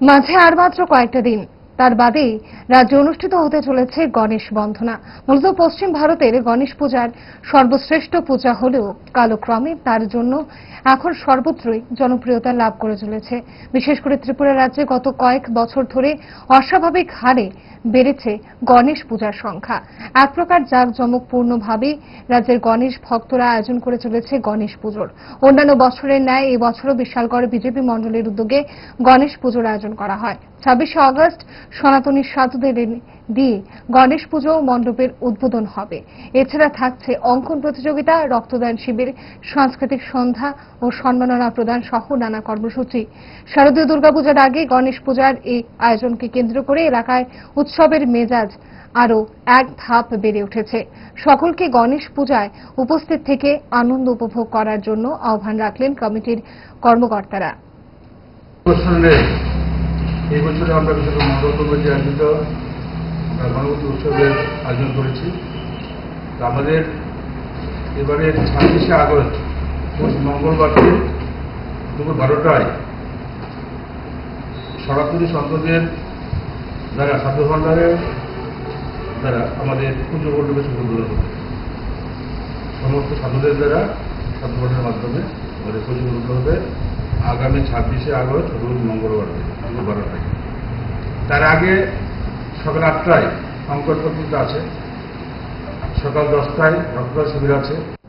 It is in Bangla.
মাঝে আর মাত্র কয়েকটা দিন। তার বাদেই রাজ্যে অনুষ্ঠিত হতে চলেছে গণেশ বন্ধনা মূলত পশ্চিম ভারতের গণেশ পূজার সর্বশ্রেষ্ঠ পূজা হলেও কালক্রমে তার জন্য এখন সর্বত্রই জনপ্রিয়তা লাভ করে চলেছে। বিশেষ করে ত্রিপুরা রাজ্যে গত কয়েক বছর ধরে অস্বাভাবিক হারে বেড়েছে গণেশ পূজার সংখ্যা। এক প্রকার জাঁকজমকপূর্ণভাবে রাজ্যের গণেশ ভক্তরা আয়োজন করে চলেছে গণেশ পুজোর। অন্যান্য বছরের ন্যায় এবছরও বিশালগড় বিজেপি মণ্ডলের উদ্যোগে গণেশ পুজোর আয়োজন করা হয়। ছাব্বিশে আগস্ট সনাতনী সাধুদের দিয়ে গণেশ পুজো মণ্ডপের উদ্বোধন হবে। এছাড়া থাকছে অঙ্কন প্রতিযোগিতা, রক্তদান শিবির, সাংস্কৃতিক সন্ধ্যা ও সম্মাননা প্রদান সহ নানা কর্মসূচি। শারদীয় দুর্গাপূজার আগে গণেশ পূজার এই আয়োজনকে কেন্দ্র করে এলাকায় উৎসবের মেজাজ আরও এক ধাপ বেড়ে উঠেছে। সকলকে গণেশ পূজায় উপস্থিত থেকে আনন্দ উপভোগ করার জন্য আহ্বান রাখলেন কমিটির কর্মকর্তারা। এই বছরে আমরা বিশেষ মন্ডল কমিটি আয়োজিত গণপতি উৎসবের আয়োজন করেছি। আমাদের এবারে ছাব্বিশে আগস্ট, রোজ মঙ্গলবারকে দুপুর বারোটায় সনাতনী সন্তদের দ্বারা, সাধু ভাণ্ডারের দ্বারা আমাদের পুজো উদ্বোধন হবে সমস্ত সাধুদের দ্বারা ভাণ্ডারের মাধ্যমে আমাদের পুজো হবে আগামী ছাব্বিশে আগস্ট, রোজ মঙ্গলবার বারোটায় তার আগে সকাল আটটায় অঙ্কন আছে, সকাল দশটায় রক্তদান শিবির আছে।